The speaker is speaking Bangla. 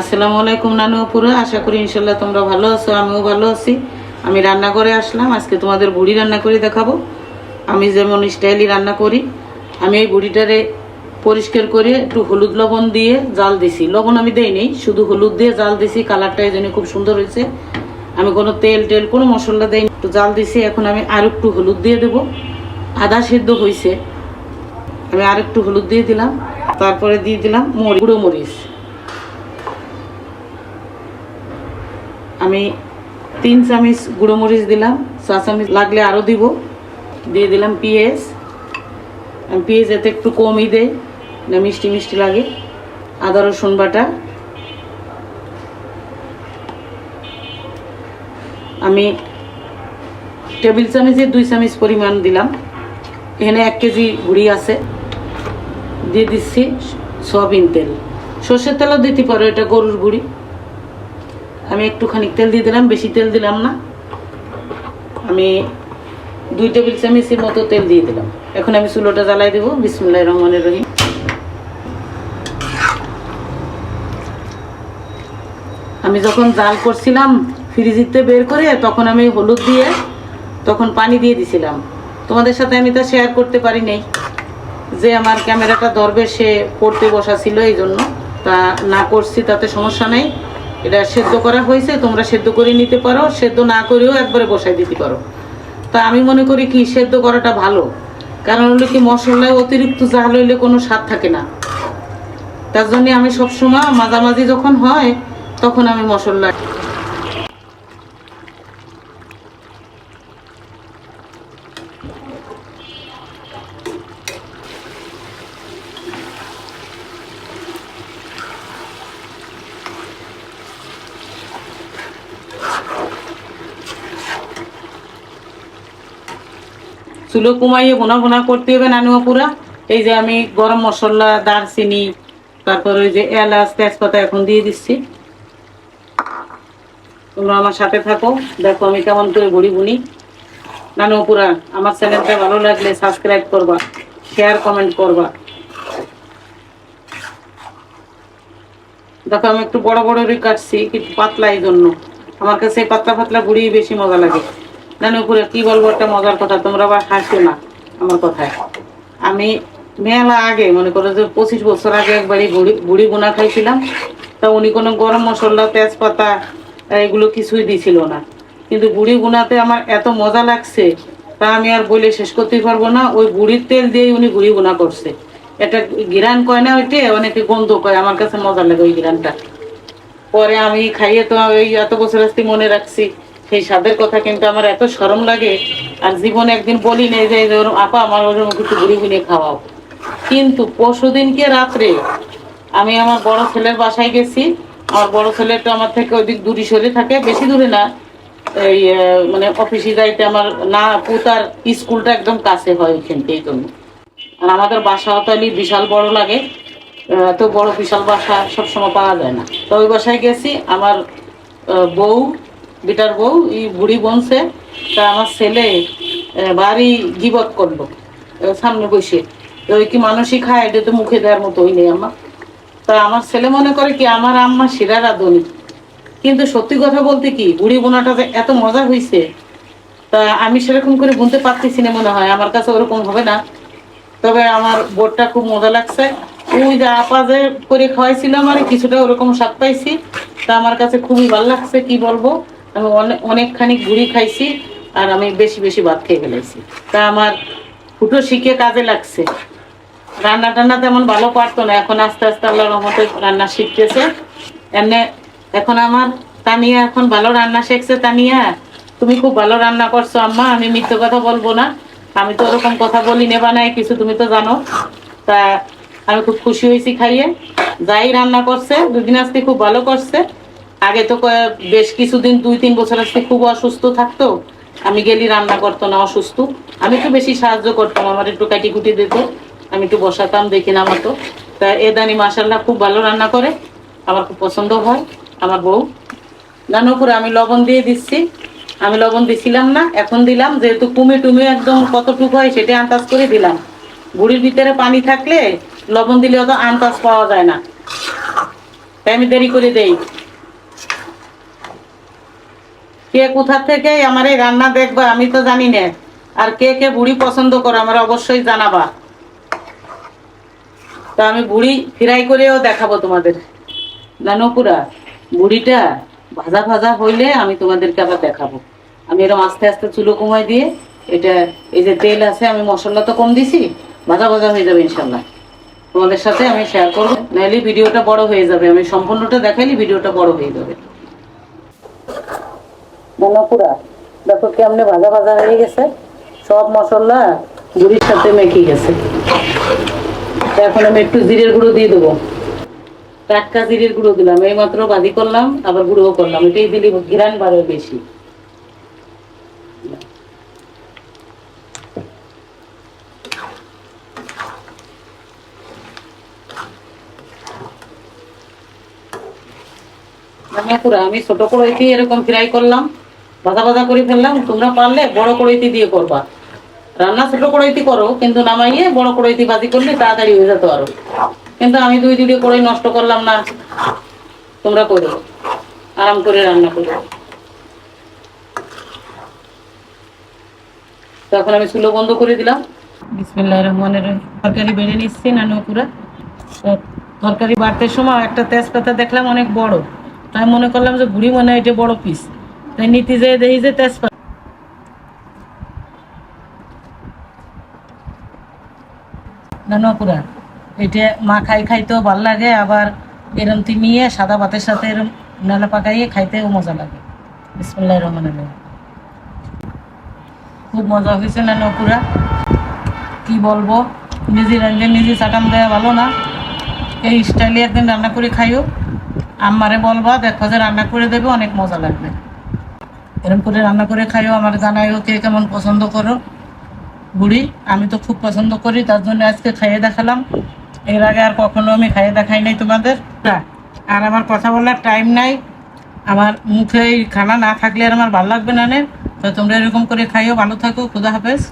আসসালামু আলাইকুম নানু আপুরা আশা করি ইনশাল্লাহ তোমরা ভালো আছো, আমিও ভালো আছি। আমি রান্না করে আসলাম, আজকে তোমাদের বুড়ি রান্না করে দেখাবো। আমি যেমন স্টাইলি রান্না করি, আমি এই বুড়িটারে পরিষ্কার করে একটু হলুদ লবণ দিয়ে জাল দিছি। লবণ আমি দেই নেই শুধু হলুদ দিয়ে জাল দিছি, কালারটা এই জন্য খুব সুন্দর হয়েছে। আমি কোনো তেল টেল, কোনো মশলা দেই একটু জাল দিছি, এখন আমি আর একটু হলুদ দিয়ে দেবো। আদা সেদ্ধ হয়েছে আমি আর একটু হলুদ দিয়ে দিলাম, তারপরে দিয়ে দিলাম মরি গুঁড়ো মরিচ। আমি তিন চামচ গুঁড়ো মরিচ দিলাম, চা চামচ লাগলে আরও দিব। দিয়ে দিলাম পেঁয়াজ। আমি পেঁয়াজ এতে একটু কমই দেয়, না মিষ্টি মিষ্টি লাগে। আদা, রসুন বাটা। আমি টেবিল চামচের দুই চামচ পরিমাণ দিলাম। এখানে এক কেজি গুঁড়ি আছে। দিয়ে দিচ্ছি সয়াবিন তেল। সর্ষের তেলও দিতে পারো, এটা গরুর গুঁড়ি। আমি একটুখানি তেল দিয়ে দিলাম, বেশি তেল দিলাম না। আমি দুই টেবিল চামচের মতো তেল দিয়ে দিলাম। এখন আমি চুলোটা জ্বালাই দেবো, বিসমুল্লাহ রহমানের রহিম। আমি যখন জাল করছিলাম ফ্রিজিতে বের করে, তখন আমি হলুদ দিয়ে তখন পানি দিয়ে দিছিলাম। তোমাদের সাথে আমি তা শেয়ার করতে পারি নাই। যে আমার ক্যামেরাটা ধরবে, সে পড়তে বসা ছিল এই জন্য তা না করছি, তাতে সমস্যা নেই। এটা সেদ্ধ করা হয়েছে, তোমরা সেদ্ধ করে নিতে পারো, সেদ্ধ না করেও একবারে বসাই দিতে পারো। তা আমি মনে করি কি, সেদ্ধ করাটা ভালো। কারণ হলো কি, মশলায় অতিরিক্ত জাল হইলে কোনো স্বাদ থাকে না। তার জন্য আমি সবসময় মাঝামাঝি যখন হয়, তখন আমি মশলা চুলো কুমাইয়ে বোনা বোনা করতে হবে নানুয়া পুরা। এই যে আমি গরম মশলা, দারচিনি, তারপর ওই যে এলাচ, তেজপাতা এখন দিয়ে দিচ্ছি। তোমরা আমার সাথে থাকো। দেখো আমি কেমন করে বড়ি বুনি নানু পুরা, আমার চ্যানেলটা ভালো লাগলে সাবস্ক্রাইব করবা শেয়ার কমেন্ট করবা। দেখো আমি একটু বড় বড় কাটছি, কিন্তু পাতলা এই জন্য। আমার কাছে পাতলা পাতলা বুড়ি বেশি মজা লাগে। নানু পুরা কি বলব, একটা মজার কথা, তোমরা আবার হাসো না আমার কথায়। আমি মেলা আগে, মনে করো যে পঁচিশ বছর আগে একবারই বুড়ি বুড়ি বোনা খাইছিলাম, তা উনি কোনো গরম মশলা, তেজপাতা এগুলো কিছুই দিছিল না। কিন্তু বুড়ি গুনাতে আমার এত মজা লাগছে, তা আমি আর বলে শেষ করতে পারব না, ওই বুড়ির তেল দিয়েই উনি বুড়ি গুনা করছে। এটা গিরান কয় না ওইটে, অনেকে গন্ধ কয়, আমার কাছে মজা লাগে ওই গিরানটা। পরে আমি খাইয়ে তো ওই এত বছর আসতে মনে রাখছি সেই স্বাদের কথা কিন্তু আমার এত সরম লাগে, আর জীবনে একদিন বলি নেই যে আপা আমার ওরকম একটু বুড়ি বুনে খাওয়াও। কিন্তু পরশু দিনকে রাত্রে আমি আমার বড় ছেলের বাসায় গেছি, আমার বড় ছেলেটা আমার থেকে ওইদিক দূরে সরে থাকে, বেশি দূরে না, এই মানে অফিসে যাইতে আমার না, পুতার স্কুলটা একদম কাছে হয় ওইখান থেকে জন্য আর আমাদের বাসা তাহলে বিশাল বড় লাগে এত বড় বিশাল বাসা সবসময় পাওয়া যায় না। তো ওই বাসায় গেছি, আমার বউ বিটার বউ, এই বুড়ি বনছে, তা আমার ছেলে বাড়ি গিবত করল সামনে বসে। ওই কি মানুষই খায় এটা তো মুখে দেওয়ার মতো ওই নেই আমার। তা আমার ছেলে মনে করে কি আমার আম্মা শিরা রাঁধুনি কিন্তু সত্যি কথা বলতে কি, বুড়ি বোনাটা যে এত মজা হয়েছে তা আমি সেরকম করে বুনতে পারতেছি না মনে হয়, আমার কাছে ওরকম হবে না। তবে আমার বোর্ডটা খুব মজা লাগছে। ওই যে আপা যে করে খাওয়াইছিল আমার, কিছুটা ওরকম স্বাদ পাইছি, তা আমার কাছে খুবই ভালো লাগছে, কি বলব? আমি অনেক অনেকখানি ঘুরি খাইছি আর আমি বেশি বেশি ভাত খেয়ে ফেলেছি তা আমার ফুটো শিখে কাজে লাগছে। রান্না টান্না তেমন ভালো পারতো না, এখন আস্তে আস্তে আল্লাহ রহমতে রান্না শিখতেছে। এমনি এখন আমার তানিয়া এখন ভালো রান্না শিখছে। তানিয়া, তুমি খুব ভালো রান্না করছ আম্মা, আমি মিথ্যে কথা বলব না। আমি তো ওরকম কথা বলি নেবা নাই কিছু তুমি তো জানো। তা আমি খুব খুশি হয়েছি খাইয়ে। যাই রান্না করছে, দুদিন আজকে খুব ভালো করছে। আগে তো বেশ কিছুদিন, দুই, তিন বছর আজকে খুব অসুস্থ থাকতো। আমি গেলি, রান্না করতো না, অসুস্থ। আমি একটু বেশি সাহায্য করতাম, আমার একটু কাটি কুটি দিত। আমি একটু বসাতাম, দেখি নামাতো তা এদানি মাসাল্লাহ খুব ভালো রান্না করে। আমার খুব পছন্দ হয়, আমার বউ। নানুপুরে আমি লবণ দিয়ে দিচ্ছি। আমি লবণ দিছিলাম না, এখন দিলাম। যেহেতু কুমে টুমে একদম কতটুকু হয় সেটা আন্দাজ করে দিলাম। বুড়ির ভিতরে পানি থাকলে লবণ দিলে অত আন্দাজ পাওয়া যায় না। তাই আমি দেরি করে দেই। কে কোথা থেকে আমার এই রান্না দেখবা আমি তো জানি না। আর কে কে বুড়ি পছন্দ করো আমার অবশ্যই জানাবা। তা আমি বুড়ি ফ্রাই করেও দেখাবো তোমাদের। নানুপুরা বুড়িটা ভাজা ভাজা হইলে আমি তোমাদেরকে আবার দেখাবো। আমি এরকম আস্তে আস্তে চুলো কমাই দিয়ে এটা, এই যে তেল আছে, আমি মশলা তো কম দিছি, ভাজা ভাজা হয়ে যাবে ইনশাল্লাহ তোমাদের সাথে আমি শেয়ার করব, নাহলে ভিডিওটা বড় হয়ে যাবে। আমি সম্পূর্ণটা দেখাইলে ভিডিওটা বড় হয়ে যাবে। মনাপুরা দেখো কেমনে ভাজা ভাজা হয়ে গেছে। সব মশলা গুড়ির সাথে মেখে গেছে। এখন আমি একটু জিরের গুঁড়ো দিয়ে দেবো। টাটকা জিরের গুঁড়ো দিলাম। এই মাত্র বাদি করলাম, আবার গুঁড়ো করলাম। এটাই দিলি ঘিরান বাড়ে বেশি। আমি ছোট কড়াইতে এরকম ফ্রাই করলাম। ভাজা ভাজা করে ফেললাম, তোমরা পারলে বড় কড়াইতে দিয়ে করবা। রান্না ছোট কড়াইতে করো, কিন্তু নামাইয়ে বড় কড়াইতে ভাজি করলে তাড়াতাড়ি হয়ে যেত আরও। কিন্তু আমি দুই দুটো কড়াই নষ্ট করলাম না। তোমরা করো, আরাম করে রান্না করো। তখন আমি চুলো বন্ধ করে দিলাম। বিসমিল্লাহ রহমানের তরকারি বেড়ে নিচ্ছি নানু পুরা তরকারি বাড়তে সময় একটা তেজপাতা দেখলাম অনেক বড়। তাই মনে করলাম যে বুড়ি মনে হয় এটা বড় পিস নিতে যেয়ে দেখি যে তেজপাতা নানুপুরা এটা মা খাই খাইতেও ভালো লাগে আবার এরম নিয়ে সাদা ভাতের সাথে এরম নানা পাকাইয়ে খাইতেও মজা লাগে বিসমুল্লাহ রহমান খুব মজা হয়েছে নানুপুরা কি বলব নিজে রান্ধে নিজে চাটাম দেওয়া ভালো না এই স্টাইলে একদিন রান্না করে খাইও আমারে বলবা দেখো যে রান্না করে দেবে অনেক মজা লাগবে এরকম করে রান্না করে খাইও, আমার জানাইও কে কেমন পছন্দ করো। বুড়ি, আমি তো খুব পছন্দ করি, তার জন্য আজকে খাইয়ে দেখালাম। এর আগে আর কখনো আমি খাইয়ে দেখাই নাই তোমাদের। আর আমার কথা বলার টাইম নাই। আমার মুখে খানা না থাকলে আর আমার ভালো লাগবে না নে। তো তোমরা এরকম করে খাইও, ভালো থাকো, খুদা হাফেজ।